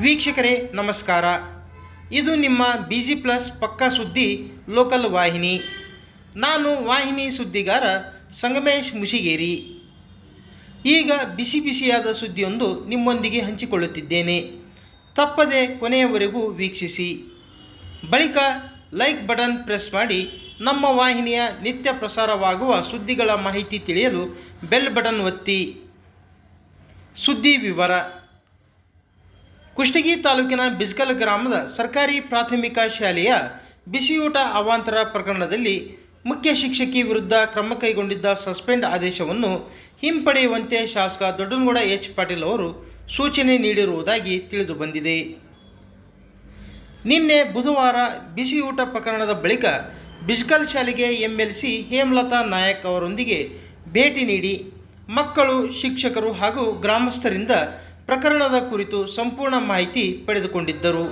ವೀಕ್ಷಕರೇ, ನಮಸ್ಕಾರ. ಇದು ನಿಮ್ಮ ಬಿ ಜಿ ಪ್ಲಸ್ ಪಕ್ಕಾ ಸುದ್ದಿ ಲೋಕಲ್ ವಾಹಿನಿ. ನಾನು ವಾಹಿನಿ ಸುದ್ದಿಗಾರ ಸಂಗಮೇಶ್ ಮುಸಿಗೇರಿ ಈಗ ಬಿಸಿ ಬಿಸಿಯಾದ ಸುದ್ದಿಯೊಂದು ನಿಮ್ಮೊಂದಿಗೆ ಹಂಚಿಕೊಳ್ಳುತ್ತಿದ್ದೇನೆ. ತಪ್ಪದೆ ಕೊನೆಯವರೆಗೂ ವೀಕ್ಷಿಸಿ. ಬಳಿಕ ಲೈಕ್ ಬಟನ್ ಪ್ರೆಸ್ ಮಾಡಿ ನಮ್ಮ ವಾಹಿನಿಯ ನಿತ್ಯ ಪ್ರಸಾರವಾಗುವ ಸುದ್ದಿಗಳ ಮಾಹಿತಿ ತಿಳಿಯಲು ಬೆಲ್ ಬಟನ್ ಒತ್ತಿ. ಸುದ್ದಿ ವಿವರ. ಕುಷ್ಟಗಿ ತಾಲೂಕಿನ ಬಿಜ್ಕಲ್ ಗ್ರಾಮದ ಸರ್ಕಾರಿ ಪ್ರಾಥಮಿಕ ಶಾಲೆಯ ಬಿಸಿಯೂಟ ಅವಾಂತರ ಪ್ರಕರಣದಲ್ಲಿ ಮುಖ್ಯ ಶಿಕ್ಷಕಿ ವಿರುದ್ಧ ಕ್ರಮ ಕೈಗೊಂಡಿದ್ದ ಸಸ್ಪೆಂಡ್ ಆದೇಶವನ್ನು ಹಿಂಪಡೆಯುವಂತೆ ಶಾಸಕ ದೊಡ್ಡನಗೌಡ ಎಚ್ ಪಾಟೀಲ್ ಅವರು ಸೂಚನೆ ನೀಡಿರುವುದಾಗಿ ತಿಳಿದು ಬಂದಿದೆ ನಿನ್ನೆ ಬುಧವಾರ ಬಿಸಿಯೂಟ ಪ್ರಕರಣದ ಬಳಿಕ ಬಿಜ್ಕಲ್ ಶಾಲೆಗೆ ಎಂಎಲ್ಸಿ ಹೇಮಲತಾ ನಾಯಕ್ ಅವರೊಂದಿಗೆ ಭೇಟಿ ನೀಡಿ ಮಕ್ಕಳು, ಶಿಕ್ಷಕರು ಹಾಗೂ ಗ್ರಾಮಸ್ಥರಿಂದ ಪ್ರಕರಣದ ಕುರಿತು ಸಂಪೂರ್ಣ ಮಾಹಿತಿ ಪಡೆದುಕೊಂಡಿದ್ದರು.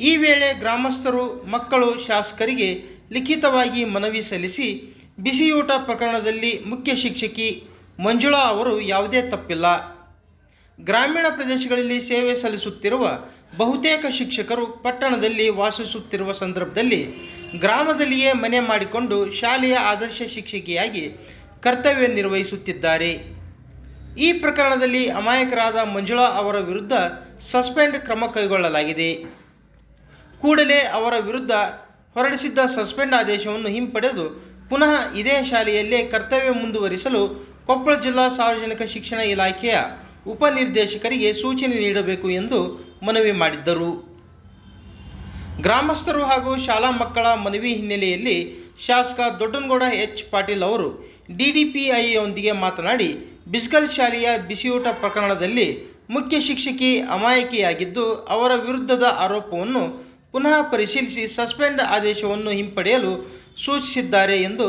ಈ ವೇಳೆ ಗ್ರಾಮಸ್ಥರು, ಮಕ್ಕಳು, ಶಾಸಕರಿಗೆ ಲಿಖಿತವಾಗಿ ಮನವಿ ಸಲ್ಲಿಸಿ ಬಿಸಿಯೂಟ ಪ್ರಕರಣದಲ್ಲಿ ಮುಖ್ಯ ಶಿಕ್ಷಕಿ ಮಂಜುಳಾ ಅವರು ಯಾವುದೇ ತಪ್ಪಿಲ್ಲ. ಗ್ರಾಮೀಣ ಪ್ರದೇಶಗಳಲ್ಲಿ ಸೇವೆ ಸಲ್ಲಿಸುತ್ತಿರುವ ಬಹುತೇಕ ಶಿಕ್ಷಕರು ಪಟ್ಟಣದಲ್ಲಿ ವಾಸಿಸುತ್ತಿರುವ ಸಂದರ್ಭದಲ್ಲಿ ಗ್ರಾಮದಲ್ಲಿಯೇ ಮನೆ ಮಾಡಿಕೊಂಡು ಶಾಲೆಯ ಆದರ್ಶ ಶಿಕ್ಷಕಿಯಾಗಿ ಕರ್ತವ್ಯ ನಿರ್ವಹಿಸುತ್ತಿದ್ದಾರೆ. ಈ ಪ್ರಕರಣದಲ್ಲಿ ಅಮಾಯಕರಾದ ಮಂಜುಳಾ ಅವರ ವಿರುದ್ಧ ಸಸ್ಪೆಂಡ್ ಕ್ರಮ ಕೈಗೊಳ್ಳಲಾಗಿದೆ. ಕೂಡಲೇ ಅವರ ವಿರುದ್ಧ ಹೊರಡಿಸಿದ್ದ ಸಸ್ಪೆಂಡ್ ಆದೇಶವನ್ನು ಹಿಂಪಡೆದು ಪುನಃ ಇದೇ ಶಾಲೆಯಲ್ಲೇ ಕರ್ತವ್ಯ ಮುಂದುವರಿಸಲು ಕೊಪ್ಪಳ ಜಿಲ್ಲಾ ಸಾರ್ವಜನಿಕ ಶಿಕ್ಷಣ ಇಲಾಖೆಯ ಉಪನಿರ್ದೇಶಕರಿಗೆ ಸೂಚನೆ ನೀಡಬೇಕು ಎಂದು ಮನವಿ ಮಾಡಿದ್ದರು. ಗ್ರಾಮಸ್ಥರು ಹಾಗೂ ಶಾಲಾ ಮಕ್ಕಳ ಮನವಿ ಹಿನ್ನೆಲೆಯಲ್ಲಿ ಶಾಸಕ ದೊಡ್ಡನಗೌಡ ಎಚ್ ಪಾಟೀಲ್ ಅವರು ಡಿಡಿಪಿಐಯೊಂದಿಗೆ ಮಾತನಾಡಿ ಬಿಸ್ಕಲ್ ಶಾಲೆಯ ಬಿಸಿಯೂಟ ಪ್ರಕರಣದಲ್ಲಿ ಮುಖ್ಯ ಶಿಕ್ಷಕಿ ಅಮಾಯಕಿಯಾಗಿದ್ದು, ಅವರ ವಿರುದ್ಧದ ಆರೋಪವನ್ನು ಪುನಃ ಪರಿಶೀಲಿಸಿ ಸಸ್ಪೆಂಡ್ ಆದೇಶವನ್ನು ಹಿಂಪಡೆಯಲು ಸೂಚಿಸಿದ್ದಾರೆ ಎಂದು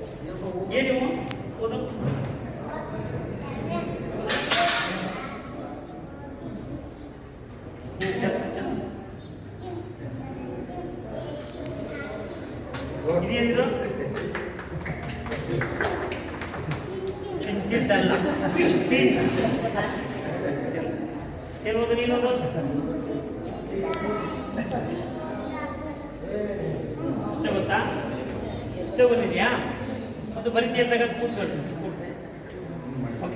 ತಿಳಿದು ಬಂದಿದೆ ಏನು ಓದು ಎಸ್ ಎಸ್ ಇದೇನಿದು ಚಿಂತಿದ್ದಲ್ಲ ಏನು ಓದು ನೀನು ಓದು ಇಷ್ಟ ಗೊತ್ತಾ ಇಷ್ಟ ಬಂದಿದ್ಯಾ ಅದು ಬರಿತೀಯ ತೆಗೆದು ಕೂತ್ಕೊಂಡು